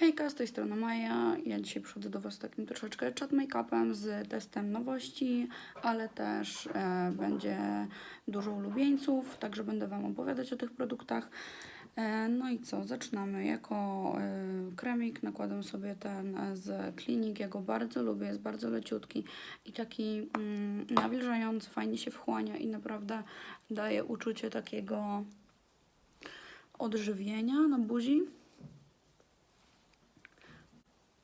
Hejka, z tej strony Maja. Ja dzisiaj przychodzę do Was z takim troszeczkę chat make-upem, z testem nowości, ale też e, będzie dużo ulubieńców, także będę Wam opowiadać o tych produktach. E, no i co, zaczynamy. Jako e, kremik nakładam sobie ten z Clinic, ja go bardzo lubię, jest bardzo leciutki i taki mm, nawilżający, fajnie się wchłania i naprawdę daje uczucie takiego odżywienia na buzi.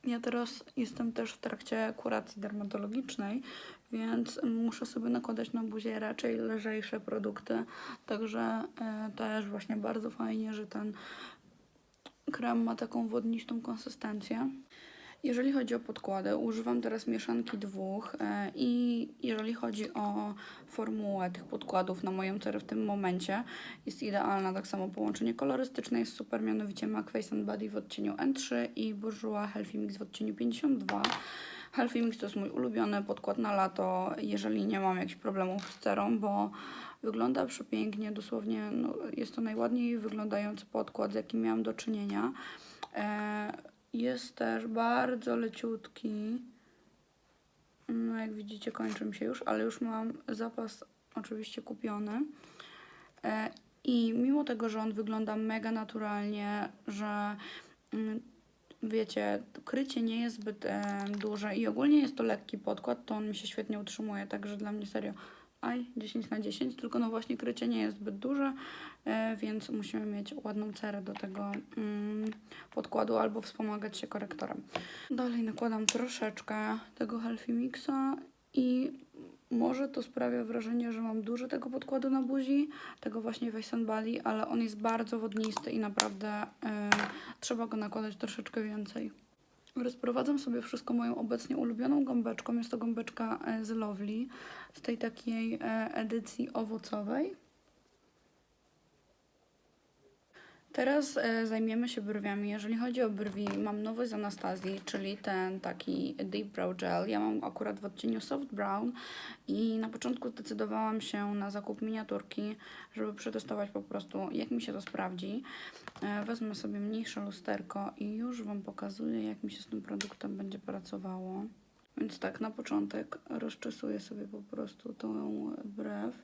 Ja teraz jestem też w trakcie kuracji dermatologicznej, więc muszę sobie nakładać na buzię raczej lżejsze produkty. Także e, też właśnie bardzo fajnie, że ten krem ma taką wodnistą konsystencję. Jeżeli chodzi o podkłady, używam teraz mieszanki dwóch e, i jeżeli chodzi o formułę tych podkładów na moją cerę w tym momencie, jest idealna. Tak samo połączenie kolorystyczne jest super, mianowicie MAC Face Body w odcieniu N3 i Bourjois Healthy Mix w odcieniu 52. Healthy Mix to jest mój ulubiony podkład na lato, jeżeli nie mam jakichś problemów z cerą, bo wygląda przepięknie, dosłownie no, jest to najładniej wyglądający podkład, z jakim miałam do czynienia. E, jest też bardzo leciutki. No jak widzicie kończy mi się już, ale już mam zapas oczywiście kupiony. E, I mimo tego, że on wygląda mega naturalnie, że mm, wiecie, krycie nie jest zbyt e, duże i ogólnie jest to lekki podkład, to on mi się świetnie utrzymuje, także dla mnie serio aj 10 na 10, tylko no właśnie krycie nie jest zbyt duże, e, więc musimy mieć ładną cerę do tego mm, podkładu albo wspomagać się korektorem. Dalej nakładam troszeczkę tego Healthy Mixa i może to sprawia wrażenie, że mam dużo tego podkładu na buzi, tego właśnie and Body, ale on jest bardzo wodnisty i naprawdę e, trzeba go nakładać troszeczkę więcej. Rozprowadzam sobie wszystko moją obecnie ulubioną gąbeczką. Jest to gąbeczka e, z Lovely, z tej takiej e, edycji owocowej. Teraz e, zajmiemy się brwiami. Jeżeli chodzi o brwi, mam nowy z Anastazji, czyli ten taki Deep Brow Gel. Ja mam akurat w odcieniu Soft Brown i na początku zdecydowałam się na zakup miniaturki, żeby przetestować po prostu, jak mi się to sprawdzi. E, Wezmę sobie mniejsze lusterko i już Wam pokazuję, jak mi się z tym produktem będzie pracowało. Więc tak, na początek rozczesuję sobie po prostu tą brew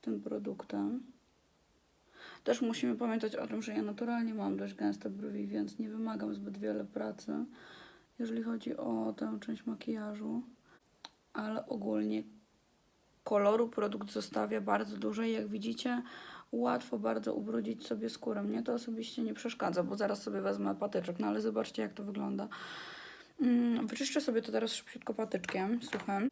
tym produktem. Też musimy pamiętać o tym, że ja naturalnie mam dość gęste brwi, więc nie wymagam zbyt wiele pracy, jeżeli chodzi o tę część makijażu. Ale ogólnie koloru produkt zostawia bardzo dużo i jak widzicie, łatwo bardzo ubrudzić sobie skórę. Mnie to osobiście nie przeszkadza, bo zaraz sobie wezmę patyczek, no ale zobaczcie jak to wygląda. Mm, Wyczyszczę sobie to teraz szybciutko patyczkiem suchym.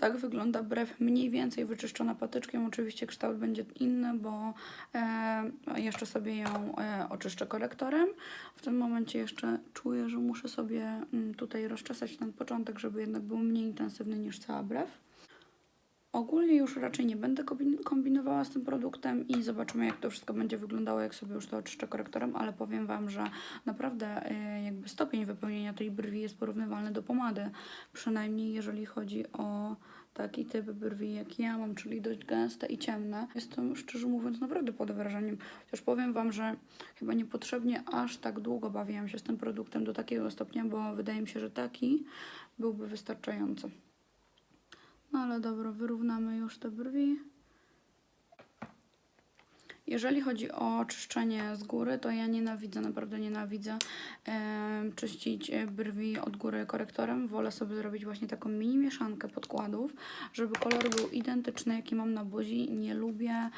Tak wygląda brew mniej więcej wyczyszczona patyczkiem. Oczywiście kształt będzie inny, bo e, jeszcze sobie ją e, oczyszczę korektorem. W tym momencie jeszcze czuję, że muszę sobie mm, tutaj rozczesać ten początek, żeby jednak był mniej intensywny niż cała brew. Ogólnie już raczej nie będę kombin- kombinowała z tym produktem i zobaczymy, jak to wszystko będzie wyglądało, jak sobie już to oczyszczę korektorem, ale powiem Wam, że naprawdę e, jakby stopień wypełnienia tej brwi jest porównywalny do pomady, przynajmniej jeżeli chodzi o taki typ brwi, jak ja mam, czyli dość gęste i ciemne. Jestem, szczerze mówiąc, naprawdę pod wrażeniem. Chociaż powiem Wam, że chyba niepotrzebnie aż tak długo bawiłam się z tym produktem do takiego stopnia, bo wydaje mi się, że taki byłby wystarczający. No ale dobra, wyrównamy już te brwi. Jeżeli chodzi o czyszczenie z góry, to ja nienawidzę, naprawdę nienawidzę em, czyścić e, brwi od góry korektorem. Wolę sobie zrobić właśnie taką mini mieszankę podkładów, żeby kolor był identyczny, jaki mam na buzi. Nie lubię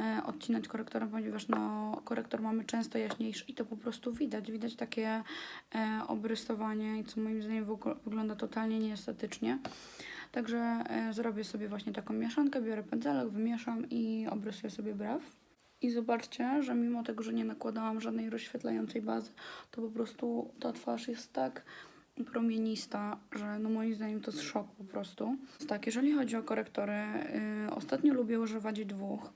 e, odcinać korektorem, ponieważ no, korektor mamy często jaśniejszy i to po prostu widać. Widać takie e, obrysowanie co moim zdaniem wygląda totalnie nieestetycznie. Także e, zrobię sobie właśnie taką mieszankę, biorę pędzelek, wymieszam i obrysuję sobie brew. I zobaczcie, że mimo tego, że nie nakładałam żadnej rozświetlającej bazy, to po prostu ta twarz jest tak promienista, że no moim zdaniem to jest szok po prostu. Tak, jeżeli chodzi o korektory, yy, ostatnio lubię używać dwóch.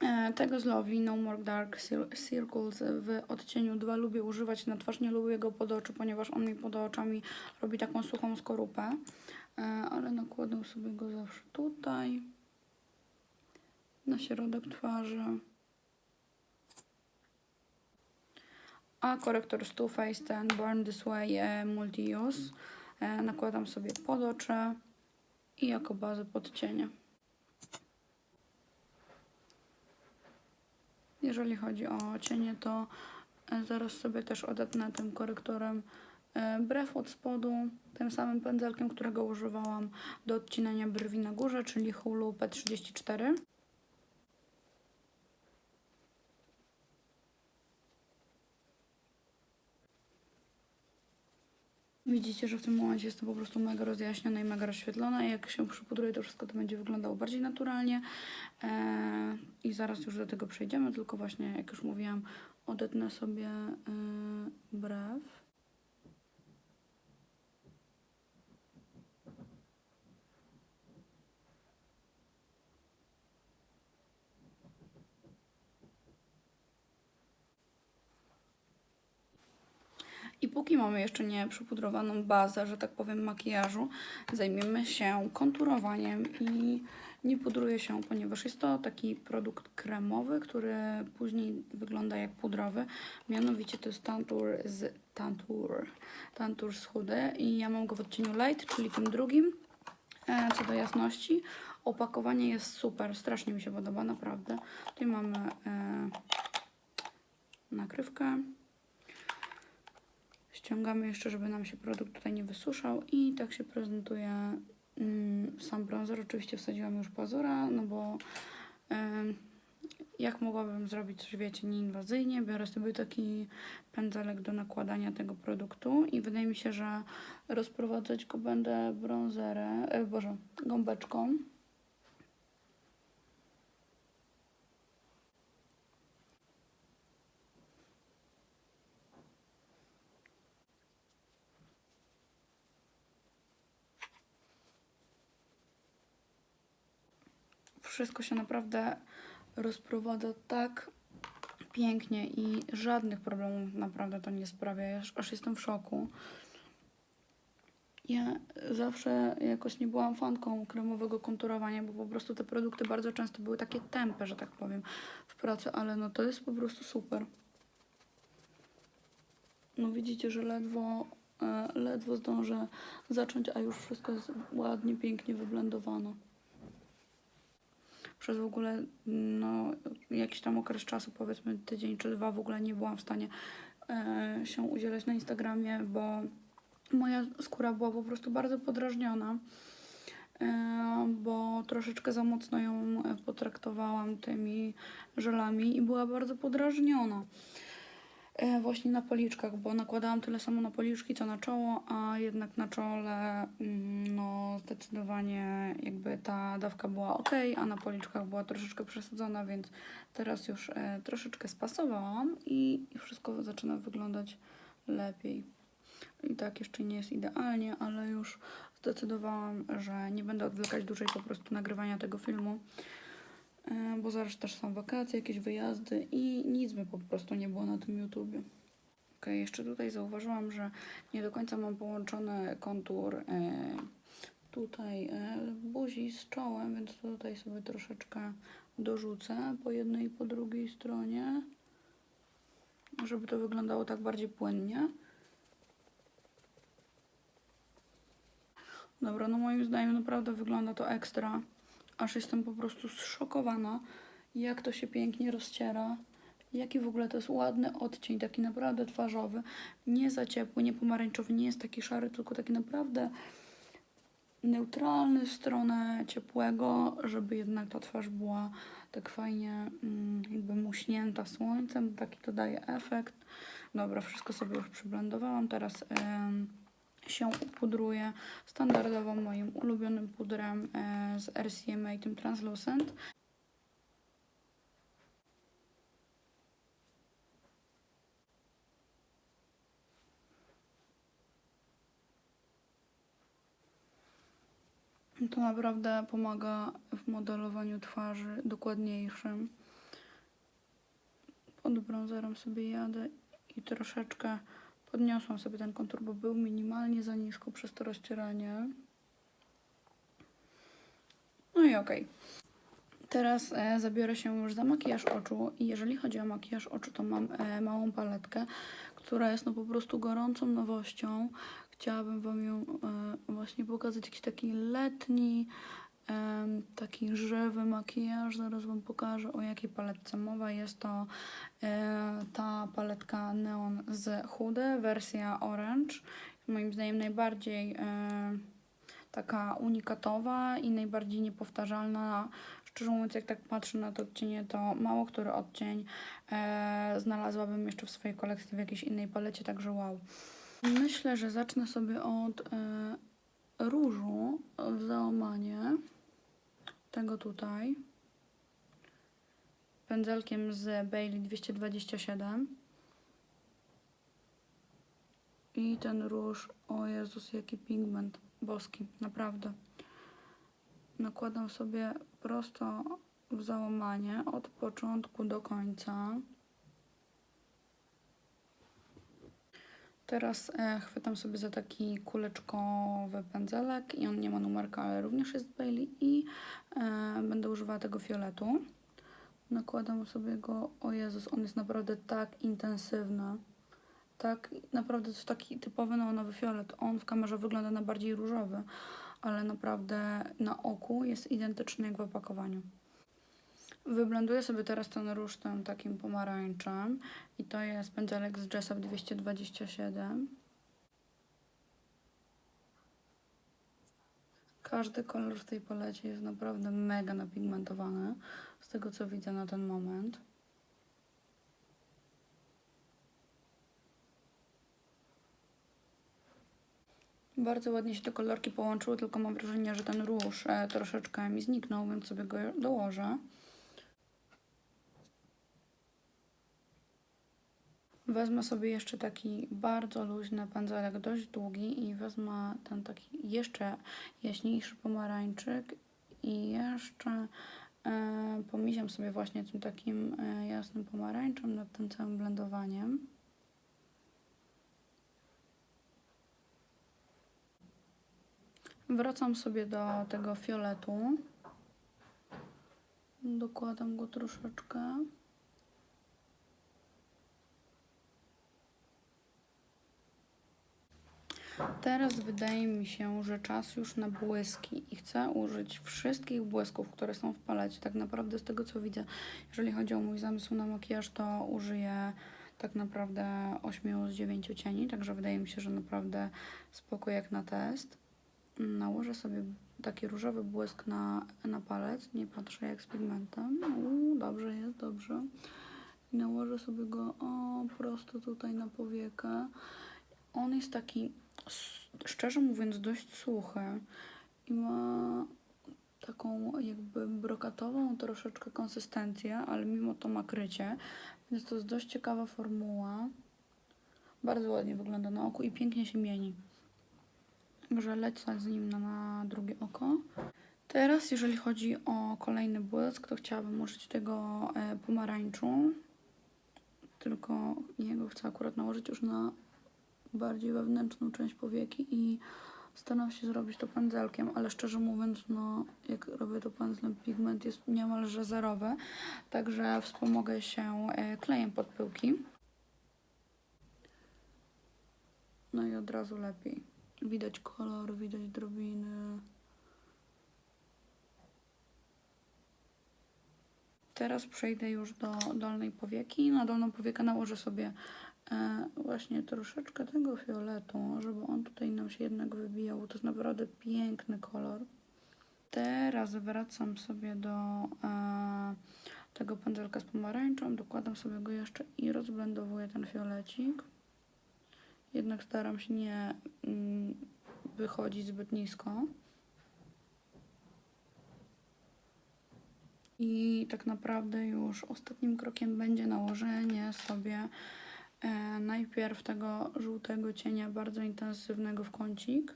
E, Tego z Lovely No More Dark Cir- Circles w odcieniu 2 lubię używać na twarz, nie lubię go pod oczy, ponieważ on mi pod oczami robi taką suchą skorupę, ale nakładam sobie go zawsze tutaj, na środek twarzy. A korektor z Too Faced ten Born This Way e, Multi-Use e, nakładam sobie pod oczy i jako bazę pod cienie. Jeżeli chodzi o cienie, to e, zaraz sobie też odetnę tym korektorem e, brew od spodu, tym samym pędzelkiem, którego używałam do odcinania brwi na górze, czyli Hulu P34. Widzicie, że w tym momencie jest to po prostu mega rozjaśnione i mega rozświetlone. Jak się przypudruje to wszystko, to będzie wyglądało bardziej naturalnie. Eee, I zaraz już do tego przejdziemy, tylko właśnie, jak już mówiłam, odetnę sobie yy, brew. I póki mamy jeszcze nie przypudrowaną bazę, że tak powiem, makijażu, zajmiemy się konturowaniem i nie pudruję się, ponieważ jest to taki produkt kremowy, który później wygląda jak pudrowy. Mianowicie to jest Tantur z Tantur, Tantur z Hudy i ja mam go w odcieniu light, czyli tym drugim. E, co do jasności, opakowanie jest super, strasznie mi się podoba, naprawdę. Tutaj mamy e, nakrywkę. Ściągamy jeszcze, żeby nam się produkt tutaj nie wysuszał i tak się prezentuje mm, sam bronzer. Oczywiście wsadziłam już pazura, no bo jak mogłabym zrobić coś, wiecie, nieinwazyjnie, biorę sobie taki pędzelek do nakładania tego produktu i wydaje mi się, że rozprowadzać go będę bronzerem, e, boże, gąbeczką. Wszystko się naprawdę rozprowadza tak pięknie i żadnych problemów naprawdę to nie sprawia. Ja aż- jestem w szoku. Ja zawsze jakoś nie byłam fanką kremowego konturowania, bo po prostu te produkty bardzo często były takie tępe, że tak powiem, w pracy, ale no to jest po prostu super. No widzicie, że ledwo, e, ledwo zdążę zacząć, a już wszystko jest ładnie, pięknie wyblendowane przez w ogóle no, jakiś tam okres czasu, powiedzmy tydzień czy dwa, w ogóle nie byłam w stanie e, się udzielać na Instagramie, bo moja skóra była po prostu bardzo podrażniona, e, bo troszeczkę za mocno ją potraktowałam tymi żelami i była bardzo podrażniona. E, właśnie na policzkach, bo nakładałam tyle samo na policzki, co na czoło, a jednak na czole mm, no zdecydowanie jakby ta dawka była ok, a na policzkach była troszeczkę przesadzona, więc teraz już e, troszeczkę spasowałam i, wszystko zaczyna wyglądać lepiej. I tak jeszcze nie jest idealnie, ale już zdecydowałam, że nie będę odwlekać dłużej po prostu nagrywania tego filmu. E, bo zaraz też są wakacje, jakieś wyjazdy i nic by po prostu nie było na tym YouTubie. Ok, jeszcze tutaj zauważyłam, że nie do końca mam połączony kontur e, tutaj e, buzi z czołem, więc tutaj sobie troszeczkę dorzucę po jednej i po drugiej stronie, żeby to wyglądało tak bardziej płynnie. Dobra, no moim zdaniem naprawdę wygląda to ekstra aż jestem po prostu zszokowana, jak to się pięknie rozciera. Jaki w ogóle to jest ładny odcień, taki naprawdę twarzowy. Nie za ciepły, nie pomarańczowy, nie jest taki szary, tylko taki naprawdę neutralny w stronę ciepłego, żeby jednak ta twarz była tak fajnie mm, jakby muśnięta słońcem. Taki to daje efekt. Dobra, wszystko sobie już przyblendowałam. Teraz... Ym, się upudruję standardowo moim ulubionym pudrem e, z RCMA, tym Translucent. To naprawdę pomaga w modelowaniu twarzy dokładniejszym. Pod bronzerem sobie jadę i troszeczkę Podniosłam sobie ten kontur, bo był minimalnie za nisko przez to rozcieranie. No i okej. Okay. Teraz e, zabiorę się już za makijaż oczu i jeżeli chodzi o makijaż oczu, to mam e, małą paletkę, która jest no po prostu gorącą nowością. Chciałabym Wam ją e, właśnie pokazać, jakiś taki letni, taki żywy makijaż. Zaraz Wam pokażę, o jakiej paletce mowa. Jest to e, ta paletka Neon z Hudy, wersja Orange. Moim zdaniem najbardziej e, taka unikatowa i najbardziej niepowtarzalna. Szczerze mówiąc, jak tak patrzę na to odcienie, to mało który odcień e, znalazłabym jeszcze w swojej kolekcji w jakiejś innej palecie, także wow. Myślę, że zacznę sobie od różu w załamanie. Tego tutaj. Pędzelkiem z Bailey 227. I ten róż, o Jezus, jaki pigment boski, naprawdę. Nakładam sobie prosto w załamanie od początku do końca. Teraz e, chwytam sobie za taki kuleczkowy pędzelek i on nie ma numerka, ale również jest z Bailey i e, będę używała tego fioletu. Nakładam sobie go, o Jezus, on jest naprawdę tak intensywny. Tak, naprawdę to jest taki typowy neonowy fiolet. On w kamerze wygląda na bardziej różowy, ale naprawdę na oku jest identyczny jak w opakowaniu. Wyblenduję sobie teraz ten róż tym takim pomarańczem i to jest pędzelek z Jessup 227. Każdy kolor w tej palecie jest naprawdę mega napigmentowany, z tego co widzę na ten moment. Bardzo ładnie się te kolorki połączyły, tylko mam wrażenie, że ten róż e, troszeczkę mi zniknął, więc sobie go dołożę. Wezmę sobie jeszcze taki bardzo luźny pędzelek, dość długi i wezmę ten taki jeszcze jaśniejszy pomarańczyk i jeszcze e, sobie właśnie tym takim e, jasnym pomarańczem nad tym całym blendowaniem. Wracam sobie do tego fioletu. Dokładam go troszeczkę. Teraz wydaje mi się, że czas już na błyski i chcę użyć wszystkich błysków, które są w palecie. Tak naprawdę z tego co widzę, jeżeli chodzi o mój zamysł na makijaż, to użyję tak naprawdę 8 z 9 cieni, także wydaje mi się, że naprawdę spoko jak na test. Nałożę sobie taki różowy błysk na, na palec, nie patrzę jak z pigmentem. Dobrze jest, dobrze. I nałożę sobie go o, prosto tutaj na powiekę. On jest taki, szczerze mówiąc, dość suchy i ma taką jakby brokatową troszeczkę konsystencję, ale mimo to ma krycie, więc to jest dość ciekawa formuła. Bardzo ładnie wygląda na oku i pięknie się mieni. Także lecę z nim na, drugie oko. Teraz, jeżeli chodzi o kolejny błysk, to chciałabym użyć tego e, pomarańczu. Tylko jego chcę akurat nałożyć już na bardziej wewnętrzną część powieki i staram się zrobić to pędzelkiem, ale szczerze mówiąc, no jak robię to pędzlem, pigment jest niemalże zerowy, także wspomogę się e, klejem pod pyłki. No i od razu lepiej. Widać kolor, widać drobiny. Teraz przejdę już do dolnej powieki. Na dolną powiekę nałożę sobie właśnie troszeczkę tego fioletu, żeby on tutaj nam się jednak wybijał. To jest naprawdę piękny kolor. Teraz wracam sobie do e, tego pędzelka z pomarańczą, dokładam sobie go jeszcze i rozblendowuję ten fiolecik. Jednak staram się nie mm, wychodzić zbyt nisko. I tak naprawdę już ostatnim krokiem będzie nałożenie sobie e, najpierw tego żółtego cienia bardzo intensywnego w kącik.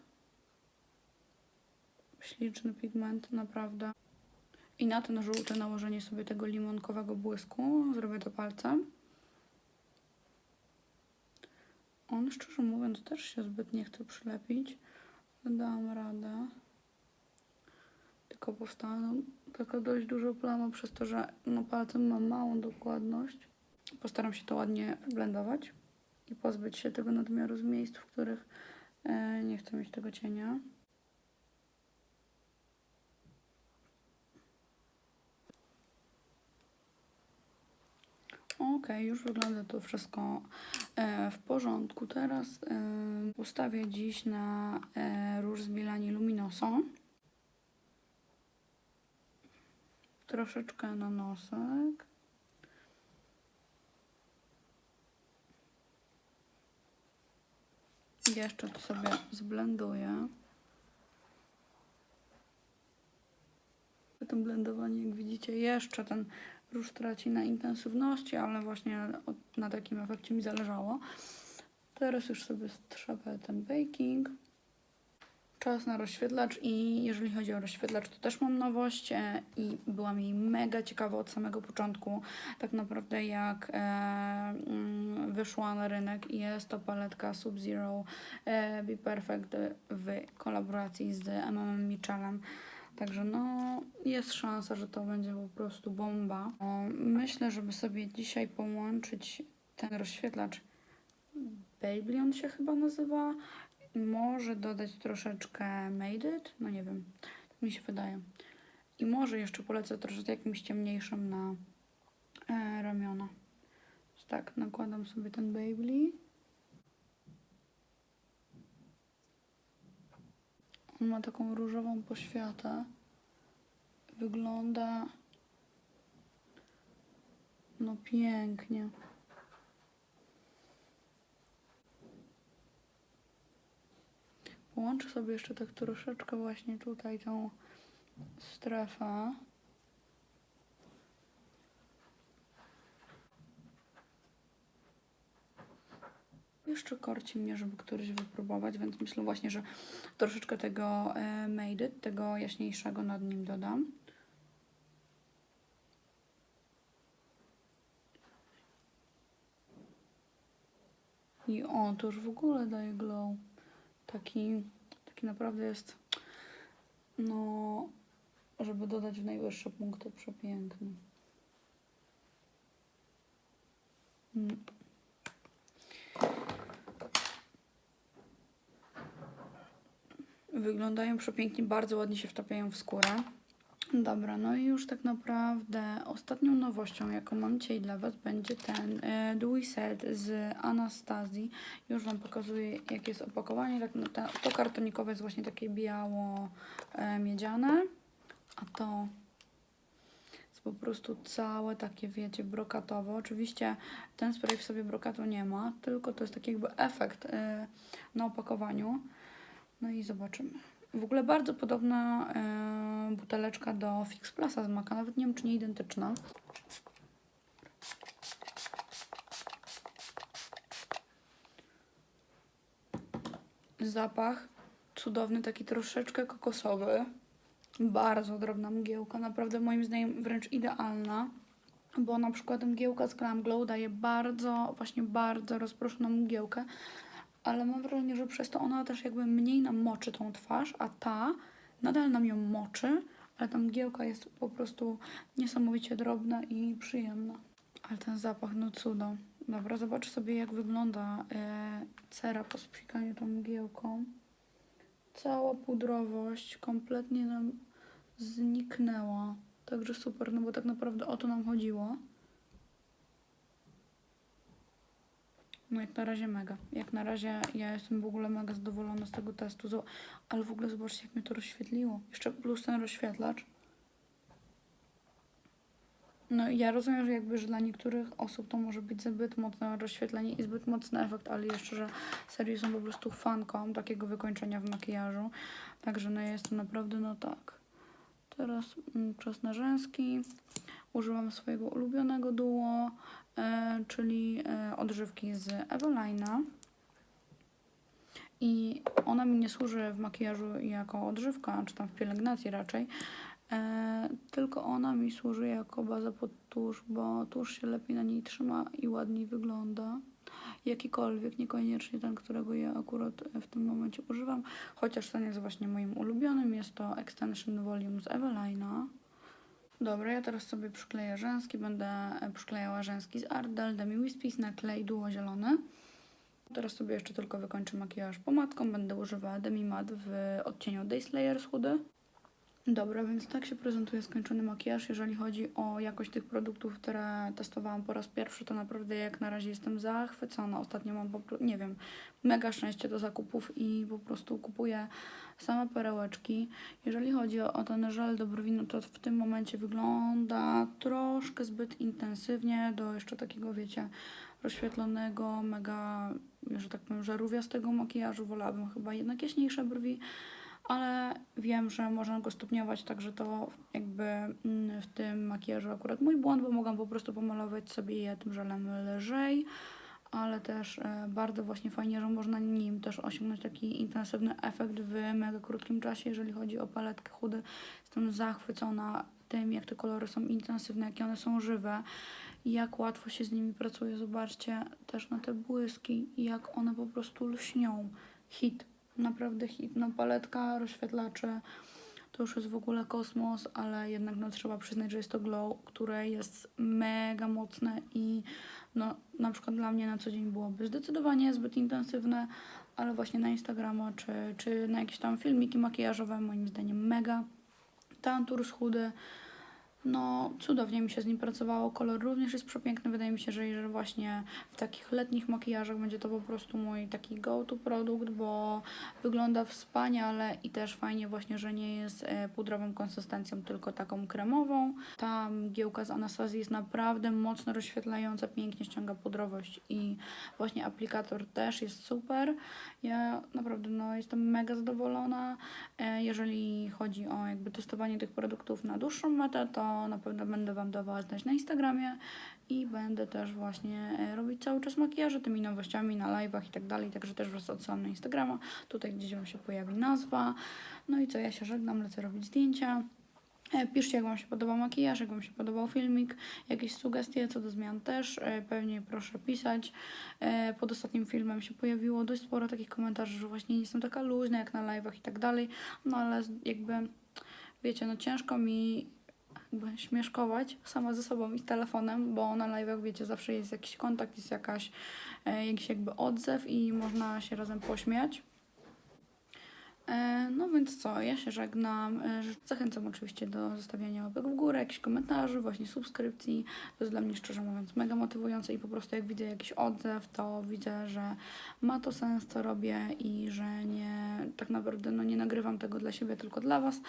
Śliczny pigment, naprawdę. I na ten żółty nałożenie sobie tego limonkowego błysku. Zrobię to palcem. On, szczerze mówiąc, też się zbyt nie chce przylepić. Dałam radę. Tylko powstała taka dość duża plama przez to, że no palcem mam małą dokładność. Postaram się to ładnie blendować. i pozbyć się tego nadmiaru z miejsc, w których e, nie chcę mieć tego cienia. Okej, już wygląda to wszystko e, w porządku. Teraz e, ustawię dziś na róż z Milani Luminoso. Troszeczkę na nosek. Jeszcze to sobie zblenduję. To blendowanie, jak widzicie, jeszcze ten róż traci na intensywności, ale właśnie na takim efekcie mi zależało. Teraz już sobie strzepę ten baking. Czas na rozświetlacz i jeżeli chodzi o rozświetlacz, to też mam nowość e, i była mi mega ciekawa od samego początku, tak naprawdę jak e, mm, wyszła na rynek jest to paletka Sub-Zero e, Be Perfect w kolaboracji z MM Michelem. Także no, jest szansa, że to będzie po prostu bomba. Myślę, żeby sobie dzisiaj połączyć ten rozświetlacz Baby on się chyba nazywa. Może dodać troszeczkę Made It, no nie wiem, tak mi się wydaje. I może jeszcze polecę troszeczkę jakimś ciemniejszym na e, ramiona. Więc tak, nakładam sobie ten Baby. On ma taką różową poświatę. Wygląda no pięknie. Połączę sobie jeszcze tak troszeczkę właśnie tutaj tą strefę. Jeszcze korci mnie, żeby któryś wypróbować, więc myślę właśnie, że troszeczkę tego e, Made It, tego jaśniejszego nad nim dodam. I o, to już w ogóle daje glow. Taki, taki naprawdę jest, no, żeby dodać w najwyższe punkty przepiękny. Mm. Wyglądają przepięknie, bardzo ładnie się wtapiają w skórę. Dobra, no i już tak naprawdę ostatnią nowością, jaką mam dzisiaj dla Was, będzie ten e, Dewey Set z Anastazji. Już Wam pokazuję, jakie jest opakowanie. Tak, no, to, to kartonikowe jest właśnie takie biało-miedziane, a to jest po prostu całe takie, wiecie, brokatowe. Oczywiście ten spray w sobie brokatu nie ma, tylko to jest taki jakby efekt e, na opakowaniu. No i zobaczymy. W ogóle bardzo podobna e, buteleczka do Fix Plusa z Maka, nawet nie wiem czy nie identyczna. Zapach cudowny, taki troszeczkę kokosowy. Bardzo drobna mgiełka, naprawdę moim zdaniem wręcz idealna. Bo na przykład mgiełka z Glam Glow daje bardzo, właśnie bardzo rozproszoną mgiełkę, ale mam wrażenie, że przez to ona też jakby mniej nam moczy tą twarz, a ta nadal nam ją moczy, ale ta mgiełka jest po prostu niesamowicie drobna i przyjemna. Ale ten zapach, no cudo. Dobra, zobacz sobie jak wygląda e, cera po spsikaniu tą mgiełką. Cała pudrowość kompletnie nam zniknęła. Także super, no bo tak naprawdę o to nam chodziło. No jak na razie mega. Jak na razie ja jestem w ogóle mega zadowolona z tego testu. Ale w ogóle zobaczcie, jak mnie to rozświetliło. Jeszcze plus ten rozświetlacz. No ja rozumiem, że jakby, że dla niektórych osób to może być zbyt mocne rozświetlenie i zbyt mocny efekt, ale jeszcze, że serio jestem po prostu fanką takiego wykończenia w makijażu. Także no ja jestem naprawdę, no tak. Teraz mm, czas na rzęski. Używam swojego ulubionego duo, e, czyli e, odżywki z Evelina. I ona mi nie służy w makijażu jako odżywka, czy tam w pielęgnacji raczej, e, tylko ona mi służy jako baza pod tusz, bo tusz się lepiej na niej trzyma i ładniej wygląda. Jakikolwiek, niekoniecznie ten, którego ja akurat w tym momencie używam, chociaż ten jest właśnie moim ulubionym. Jest to Extension Volume z Evelina. Dobra, ja teraz sobie przykleję rzęski. Będę e, przyklejała rzęski z Ardell Demi Wispies na klej duo zielony. Teraz sobie jeszcze tylko wykończę makijaż pomadką. Będę używała Demi Matte w odcieniu Day Slayer chudy. Dobra, więc tak się prezentuje skończony makijaż. Jeżeli chodzi o jakość tych produktów, które testowałam po raz pierwszy, to naprawdę jak na razie jestem zachwycona. Ostatnio mam po nie wiem, mega szczęście do zakupów i po prostu kupuję same perełeczki. Jeżeli chodzi o, ten żel do brwi, no to w tym momencie wygląda troszkę zbyt intensywnie do jeszcze takiego, wiecie, rozświetlonego, mega, że tak powiem, żarówiastego makijażu. Wolałabym chyba jednak jaśniejsze brwi ale wiem, że można go stopniować, także to jakby mm, w tym makijażu akurat mój błąd, bo mogłam po prostu pomalować sobie je tym żelem lżej, ale też e, bardzo właśnie fajnie, że można nim też osiągnąć taki intensywny efekt w mega krótkim czasie, jeżeli chodzi o paletkę chudy. Jestem zachwycona tym, jak te kolory są intensywne, jakie one są żywe jak łatwo się z nimi pracuje. Zobaczcie też na te błyski jak one po prostu lśnią. Hit naprawdę hit. No paletka, rozświetlacze, to już jest w ogóle kosmos, ale jednak no, trzeba przyznać, że jest to glow, które jest mega mocne i no na przykład dla mnie na co dzień byłoby zdecydowanie zbyt intensywne, ale właśnie na Instagrama czy, czy na jakieś tam filmiki makijażowe moim zdaniem mega. Tantur chudy, no, cudownie mi się z nim pracowało. Kolor również jest przepiękny. Wydaje mi się, że, że właśnie w takich letnich makijażach będzie to po prostu mój taki go-to produkt, bo wygląda wspaniale i też fajnie właśnie, że nie jest e, pudrową konsystencją, tylko taką kremową. Ta mgiełka z Anastazji jest naprawdę mocno rozświetlająca, pięknie ściąga pudrowość i właśnie aplikator też jest super. Ja naprawdę no, jestem mega zadowolona. E, Jeżeli chodzi o jakby testowanie tych produktów na dłuższą metę, to na pewno będę Wam dawała znać na Instagramie i będę też właśnie e, robić cały czas makijaże tymi nowościami na live'ach i tak dalej, także też Was odsyłam na Instagrama, tutaj gdzieś Wam się pojawi nazwa. No i co, ja się żegnam, lecę robić zdjęcia. E, Piszcie, jak Wam się podobał makijaż, jak Wam się podobał filmik, jakieś sugestie co do zmian też, e, pewnie proszę pisać. Pod ostatnim filmem się pojawiło dość sporo takich komentarzy, że właśnie nie jestem taka luźna jak na live'ach i tak dalej, no ale jakby, wiecie, no ciężko mi śmieszkować sama ze sobą i telefonem, bo na live'ach, wiecie, zawsze jest jakiś kontakt, jest jakaś, e, jakiś jakby odzew i można się razem pośmiać. E, No więc co, ja się żegnam. E, Zachęcam oczywiście do zostawiania łapek w górę, jakichś komentarzy, właśnie subskrypcji. To jest dla mnie szczerze mówiąc mega motywujące i po prostu jak widzę jakiś odzew, to widzę, że ma to sens, co robię i że nie, tak naprawdę no nie nagrywam tego dla siebie, tylko dla Was,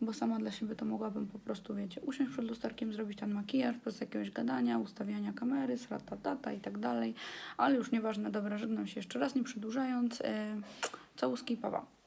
bo sama dla siebie to mogłabym po prostu, wiecie, usiąść przed lusterkiem, zrobić ten makijaż bez jakiegoś gadania, ustawiania kamery, srata, tata i tak dalej, ale już nieważne, dobra, żegnam się jeszcze raz, nie przedłużając. E, Całuski, pawa.